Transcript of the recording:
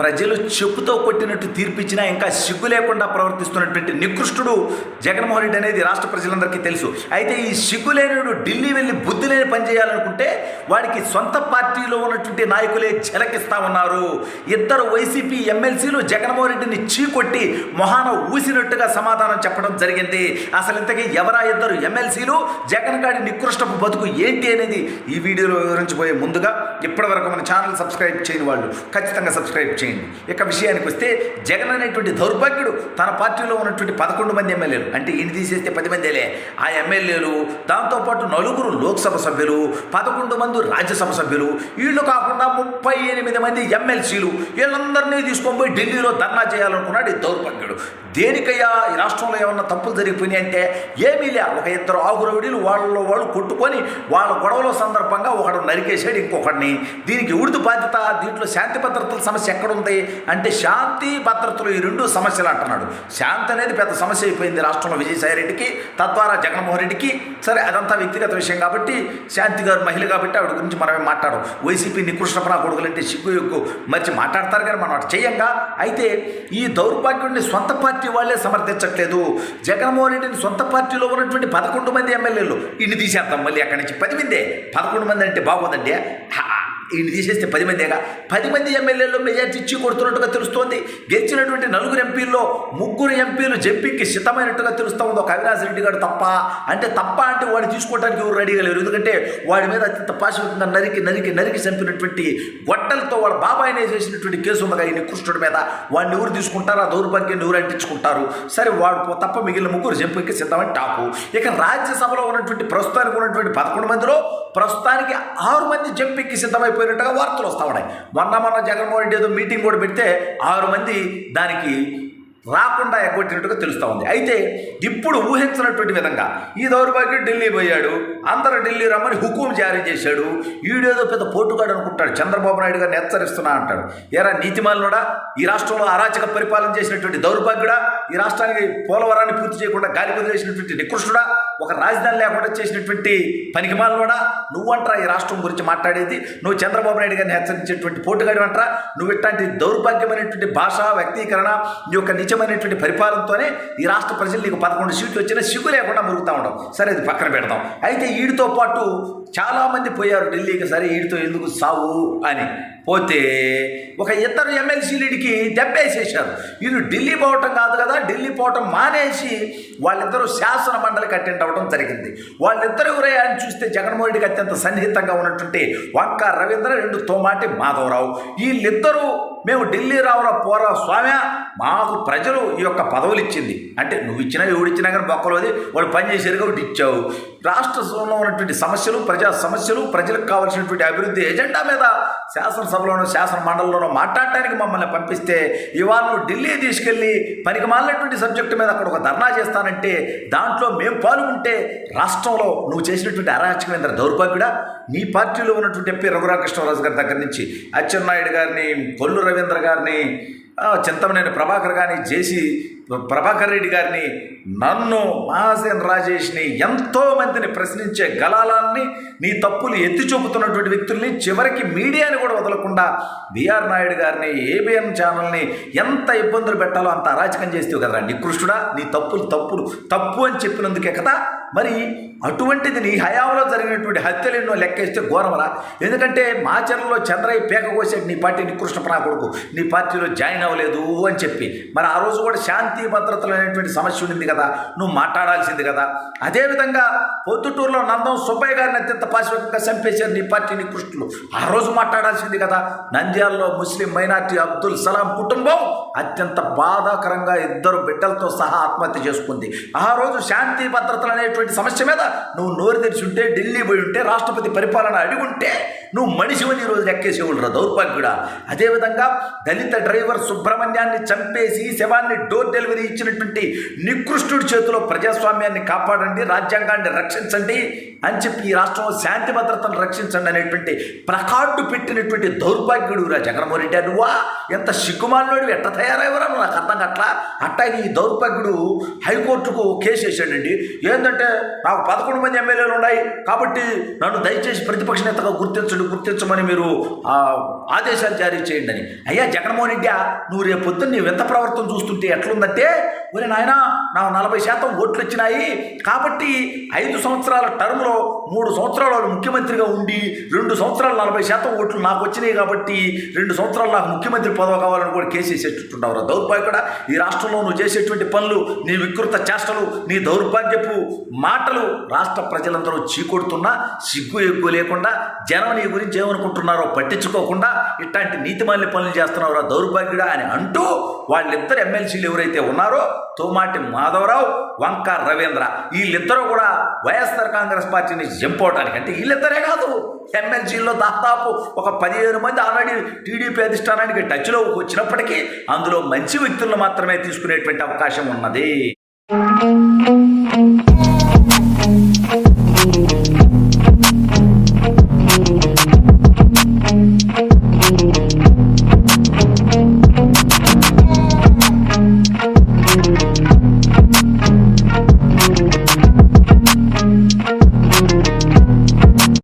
ప్రజలు చెప్పుతో కొట్టినట్టు తీర్పిచ్చినా ఇంకా సిగ్గు లేకుండా ప్రవర్తిస్తున్నటువంటి నికృష్టుడు జగన్మోహన్ రెడ్డి అనేది రాష్ట్ర ప్రజలందరికీ తెలుసు. అయితే ఈ సిగ్గు లేనుడు ఢిల్లీ వెళ్ళి బుద్ధి లేని పని చేయాలనుకుంటే వాడికి సొంత పార్టీలో ఉన్నటువంటి నాయకులే చెలకిస్తా ఉన్నారు. ఇద్దరు వైసీపీ ఎమ్మెల్సీలు జగన్మోహన్ రెడ్డిని చీకొట్టి మొహాన ఊసినట్టుగా సమాధానం చెప్పడం జరిగింది. అసలు ఇంతకీ ఎవరా ఇద్దరు ఎమ్మెల్సీలు? జగన్ గారి నికృష్టపు బతుకు ఏంటి అనేది ఈ వీడియోలో వివరించబోయే ముందుగా ఇప్పటివరకు మన ఛానల్ సబ్స్క్రైబ్ చేయని వాళ్ళు ఖచ్చితంగా సబ్స్క్రైబ్ చేయండి. ఇక విషయానికి వస్తే జగన్ అనేటువంటి దౌర్భాగ్యుడు తన పార్టీలో ఉన్నటువంటి పదకొండు మంది ఎమ్మెల్యేలు. అంటే ఈయన తీసేస్తే పది మందిలే. ఆ ఎమ్మెల్యేలు దాంతోపాటు నలుగురు లోక్సభ సభ్యులు పదకొండు మంది రాజ్యసభ సభ్యులు వీళ్ళు కాకుండా ముప్పై ఎనిమిది మంది ఎమ్మెల్సీలు వీళ్ళందరినీ తీసుకొని పోయి ఢిల్లీలో ధర్నా చేయాలనుకున్నాడు ఈ దౌర్భాగ్యుడు. దేనికయ్యా? ఈ రాష్ట్రంలో ఏమన్నా తప్పులు జరిగిపోయినాయి అంటే ఏమీ లే. ఒక ఇద్దరు ఆగురవిడీలు వాళ్ళలో వాళ్ళు కొట్టుకొని వాళ్ళ గొడవల సందర్భంగా ఒకడు నరికేశాడు ఇంకొకడిని. దీనికి ఉడిది బాధ్యత దీంట్లో శాంతి భద్రతల సమస్య ఎక్కడ ఉంది అంటే శాంతి భద్రతలు ఈ రెండు సమస్యలు అంటున్నాడు. శాంతి అనేది పెద్ద సమస్య అయిపోయింది రాష్ట్రంలో విజయసాయి రెడ్డికి తద్వారా జగన్మోహన్ రెడ్డికి. సరే అదంతా వ్యక్తిగత విషయం కాబట్టి శాంతి గారు మహిళ కాబట్టి ఆవిడ గురించి మనమే మాట్లాడడం. వైసీపీ నికృష్ణపరా కొడుకులు అంటే సిగ్గు ఎక్కువ. మర్చి మాట్లాడతారు కానీ మనం అటు చేయంగా. అయితే ఈ దౌర్భాగ్యుడిని సొంత పార్టీ వాళ్ళే సమర్థించట్లేదు. జగన్మోహన్ రెడ్డిని సొంత పార్టీలో ఉన్నటువంటి పదకొండు మంది ఎమ్మెల్యేలు. ఇన్ని తీసేద్దాం మళ్ళీ అక్కడి నుంచి. పది మందే? పదకొండు మంది అంటే బాగుందండి ఈయన తీసేస్తే పది మందేగా? పది మంది ఎమ్మెల్యేలు మెజార్టీ ఇచ్చి కొడుతున్నట్టుగా తెలుస్తోంది. గెలిచినటువంటి నలుగురు ఎంపీల్లో ముగ్గురు ఎంపీలు జంపింగ్కి సిద్ధమైనట్టుగా తెలుస్తూ ఉంది ఒక అవినాష్ రెడ్డి గారు తప్ప. అంటే తప్ప అంటే వాడిని తీసుకోవడానికి ఎవరు రెడీగా లేరు. ఎందుకంటే వాడి మీద అత్యంత పాశవికంగా నరికి నరికి నరికి చంపినటువంటి గొడ్డలతో వాళ్ళ బాబాయినే చేసినటువంటి కేసు ఉందిగా ఈ నికృష్టుడి మీద. వాడిని ఎవరు తీసుకుంటారు? ఆ దౌర్భాగ్యాన్ని ఎవరు అంటించుకుంటారు? సరే వాడు తప్ప మిగిలిన ముగ్గురు జంపింగ్కి సిద్ధమని టాపు ఇక రాజ్యసభలో ఉన్నటువంటి ప్రస్తుతానికి ఉన్నటువంటి పదకొండు మందిలో ప్రస్తుతానికి ఆరు మంది జంపింగ్కి సిద్ధమైపోయినట్టుగా వార్తలు వస్తూ ఉన్నాయి. మొన్న మొన్న జగన్మోహన్ రెడ్డి ఏదో మీటింగ్ కూడా పెడితే ఆరు మంది దానికి రాకుండా ఎగ్గొట్టినట్టుగా తెలుస్తూ ఉంది. అయితే ఇప్పుడు ఊహించినటువంటి విధంగా ఈ దౌర్భాగ్యం ఢిల్లీ పోయాడు. అందరూ ఢిల్లీ రమ్మని హుకుం జారీ చేశాడు. ఈడేదో పెద్ద పోటుగాడు అనుకుంటాడు. చంద్రబాబు నాయుడు గారిని హెచ్చరిస్తున్నా అంటాడు. ఏరా నీతిమాలనుడా? ఈ రాష్ట్రంలో అరాచక పరిపాలన చేసినటువంటి దౌర్భాగ్యుడా? ఈ రాష్ట్రానికి పోలవరాన్ని పూర్తి చేయకుండా గాలి వదిలేసినటువంటి నికృష్టుడా? ఒక రాజధాని లేకుండా చేసినటువంటి పనికిమాలనుడా? నువ్వంటరా ఈ రాష్ట్రం గురించి మాట్లాడేది? నువ్వు చంద్రబాబు నాయుడు గారిని హెచ్చరించేటువంటి పోటుగాడు అంటరా నువ్వు ఇట్లాంటి దౌర్భాగ్యమైనటువంటి భాష వ్యక్తీకరణ నీ యొక్క నిజమైనటువంటి పరిపాలనతోనే ఈ రాష్ట్ర ప్రజలు నీకు పదకొండు సీట్లు వచ్చినా సిగ్గు లేకుండా మురుగుతూ ఉండవు. సరే అది పక్కన పెడతాం అయితే వీడితో పాటు చాలామంది పోయారు ఢిల్లీకి సరే వీడితో ఎందుకు సావు అని. పోతే ఒక ఇద్దరు ఎమ్మెల్సీలకి దెబ్బేసేశారు. వీళ్ళు ఢిల్లీ పోవటం కాదు కదా ఢిల్లీ పోవటం మానేసి వాళ్ళిద్దరూ శాసన మండలికి అటెండ్ అవ్వడం జరిగింది. వాళ్ళిద్దరు ఎవరే అని చూస్తే జగన్మోహన్ రెడ్డికి అత్యంత సన్నిహితంగా ఉన్నటువంటి వంక రవీంద్ర రెండు తోమాటి మాధవరావు. వీళ్ళిద్దరూ మేము ఢిల్లీ రావుల పోరా స్వామి. మాకు ప్రజలు ఈ యొక్క పదవులు ఇచ్చింది అంటే నువ్వు ఇచ్చినా ఎవడిచ్చినా కానీ బొక్కలోది వాడు పని చేసేది ఒకటి ఇచ్చావు. రాష్ట్రంలో ఉన్నటువంటి సమస్యలు ప్రజా సమస్యలు ప్రజలకు కావాల్సినటువంటి అభివృద్ధి ఎజెండా మీద శాసనసభలోనూ శాసన మండలిలోనూ మాట్లాడటానికి మమ్మల్ని పంపిస్తే ఇవాళ నువ్వు ఢిల్లీ తీసుకెళ్ళి పనికి మాలినటువంటి సబ్జెక్టు మీద అక్కడ ఒక ధర్నా చేస్తానంటే దాంట్లో మేము పాల్గొంటే రాష్ట్రంలో నువ్వు చేసినటువంటి అరాచకమైన దౌర్భాగ్యుడా? నీ పార్టీలో ఉన్నటువంటి ఎంపీ రఘురామకృష్ణరాజు గారి దగ్గర నుంచి అచ్చెన్నాయుడు గారిని కొల్లు రవీంద్ర గారిని చింతమనేని ప్రభాకర్ గారిని జేసి ప్రభాకర్ రెడ్డి గారిని నన్ను మహాసేన్ రాజేష్ని ఎంతో మందిని ప్రశ్నించే గలాలాన్ని నీ తప్పులు ఎత్తి చూపుతున్నటువంటి వ్యక్తుల్ని చివరికి మీడియాని కూడా వదలకుండా బిఆర్ నాయుడు గారిని ఏబిఎన్ ఛానల్ని ఎంత ఇబ్బందులు పెట్టాలో అంత అరాచకం చేస్తావు కదా నికృష్టుడా నీ తప్పులు తప్పులు తప్పు అని చెప్పినందుకే కదా మరి అటువంటిది నీ హయాంలో జరిగినటువంటి హత్యలు ఎన్నో లెక్కేస్తే ఘోరమరా. ఎందుకంటే మాచర్లలో చంద్రయ్య పేక కోసాడు నీ పార్టీ నికృష్ణపనా కొడుకు నీ పార్టీలో జాయిన్ అవ్వలేదు అని చెప్పి. మరి ఆ రోజు కూడా శాంతి భద్రతలు అనేటువంటి సమస్య ఉండింది కదా. నువ్వు మాట్లాడాల్సింది కదా. అదేవిధంగా పొద్దుటూరులో నందం సుబ్బయ్య గారిని అత్యంత పాశ్వికంగా చంపేశారు నీ పార్టీ కృష్ణులు. ఆ రోజు మాట్లాడాల్సింది కదా. నంద్యాలలో ముస్లిం మైనార్టీ అబ్దుల్ సలాం కుటుంబం అత్యంత బాధాకరంగా ఇద్దరు బిడ్డలతో సహా ఆత్మహత్య చేసుకుంది. ఆ రోజు శాంతి భద్రతలు అనేటువంటి సమస్య మీద నువ్వు నోరు తెరిచి ఉంటే ఢిల్లీ పోయి ఉంటే రాష్ట్రపతి పరిపాలన అడిగి ఉంటే నువ్వు మనిషివని ఈ రోజు లెక్కేసేవాళ్ళు రా దౌర్భాగ్యుడా. అదేవిధంగా దళిత డ్రైవర్ సుబ్రహ్మణ్యాన్ని చంపేసి శవాన్ని డోర్ డెలివరీ ఇచ్చినటువంటి నికృష్టుడి చేతిలో ప్రజాస్వామ్యాన్ని కాపాడండి రాజ్యాంగాన్ని రక్షించండి అని చెప్పి ఈ రాష్ట్రంలో శాంతి భద్రతను రక్షించండి అనేటువంటి ప్రకార్డు పెట్టినటువంటి దౌర్భాగ్యుడు రా జగన్మోహన్ రెడ్డి నువ్వా? ఎంత సిగ్గుమాలినోడు ఎట్ట తయారయ్యవరా నువ్వు నాకు అర్థం కట్లా? అట్టాగి ఈ దౌర్భాగ్యుడు హైకోర్టుకు కేసు వేసాడండి ఏంటంటే నాకు పదకొండు మంది ఎమ్మెల్యేలు ఉన్నాయి కాబట్టి నన్ను దయచేసి ప్రతిపక్ష నేతగా గుర్తించండి అధ్యక్షుడు గుర్తించమని మీరు ఆదేశాలు జారీ చేయండి అని. అయ్యా జగన్మోహన్ రెడ్డి నువ్వు రేపు పొద్దున్న నీ వింత ప్రవర్తన చూస్తుంటే ఎట్లుందంటే ఒరే నాయన నా నలభై శాతం ఓట్లు వచ్చినాయి కాబట్టి ఐదు సంవత్సరాల టర్మ్లో మూడు సంవత్సరాలు వాళ్ళు ముఖ్యమంత్రిగా ఉండి రెండు సంవత్సరాలు నలభై శాతం ఓట్లు నాకు వచ్చినాయి కాబట్టి రెండు సంవత్సరాలు నాకు ముఖ్యమంత్రి పదవి కావాలని కూడా కేసు వేసేట్టున్నావు దౌర్భాగ్యడ ఈ రాష్ట్రంలో నువ్వు చేసేటువంటి పనులు నీ వికృత చేష్టలు నీ దౌర్భాగ్యపు మాటలు రాష్ట్ర ప్రజలందరూ చీకొడుతున్నా సిగ్గు ఎగ్గు లేకుండా జనం నీ గురించి ఏమనుకుంటున్నారో పట్టించుకోకుండా ఇట్లాంటి నీతిమాల్య పనులు చేస్తున్నావురా దౌర్భాగ్యుడా అని అంటూ వాళ్ళిద్దరు ఎమ్మెల్సీలు ఎవరైతే ఉన్నారో తోమాటి మాధవరావు వంక రవీంద్ర. వీళ్ళిద్దరూ కూడా వైఎస్ఆర్ కాంగ్రెస్ పార్టీని జంపోవటానికి అంటే వీళ్ళిద్దరే కాదు. ఎమ్మెల్సీల్లో దాదాపు ఒక పదిహేను మంది ఆల్రెడీ టీడీపీ అధిష్టానానికి టచ్లో వచ్చినప్పటికీ అందులో మంచి వ్యక్తులను మాత్రమే తీసుకునేటువంటి అవకాశం ఉన్నది.